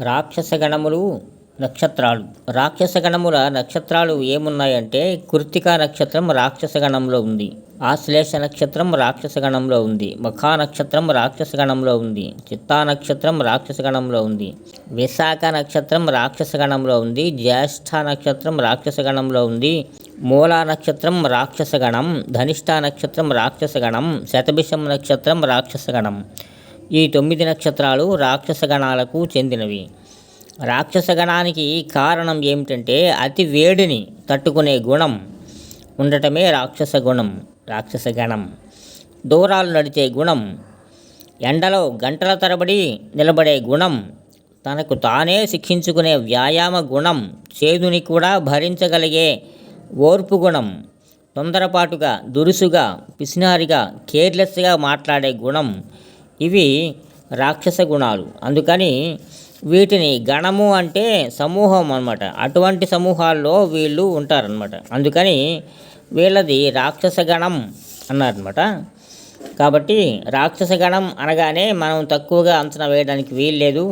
రాక్షసగణములు నక్షత్రాలు. రాక్షసగణముల నక్షత్రాలు ఏమున్నాయంటే కృత్తికా నక్షత్రం రాక్షసగణంలో ఉంది. ఆశ్లేష నక్షత్రం రాక్షసగణంలో ఉంది. మఖా నక్షత్రం రాక్షసగణంలో ఉంది. చిత్తా నక్షత్రం రాక్షసగణంలో ఉంది. విశాఖ నక్షత్రం రాక్షసగణంలో ఉంది. జ్యేష్ఠ నక్షత్రం రాక్షసగణంలో ఉంది. మూలా నక్షత్రం రాక్షసగణం. ధనిష్ట నక్షత్రం రాక్షసగణం. శతభిషం నక్షత్రం రాక్షసగణం. ఈ తొమ్మిది నక్షత్రాలు రాక్షసగణాలకు చెందినవి. రాక్షసగణానికి కారణం ఏమిటంటే అతి వేడిని తట్టుకునే గుణం ఉండటమే రాక్షస గుణం రాక్షస గణం. దూరాలు నడిచే గుణం ఎండలో గంటల తరబడి నిలబడే గుణం తనకు తానే శిక్షించుకునే వ్యాయామ గుణం చేదుని కూడా భరించగలిగే ఓర్పు గుణం తొందరపాటుగా దురుసుగా పిసినారిగా కేర్లెస్గా మాట్లాడే గుణం ఇవి రాక్షస గుణాలు. అందుకని వీటిని గణము అంటే సమూహం అన్నమాట. అటువంటి సమూహాల్లో వీళ్ళు ఉంటారనమాట అందుకని వీళ్ళది రాక్షస గణం అన్నారనమాట కాబట్టి రాక్షస గణం అనగానే మనం తక్కువగా అంచనా వేయడానికి వీల్లేదు.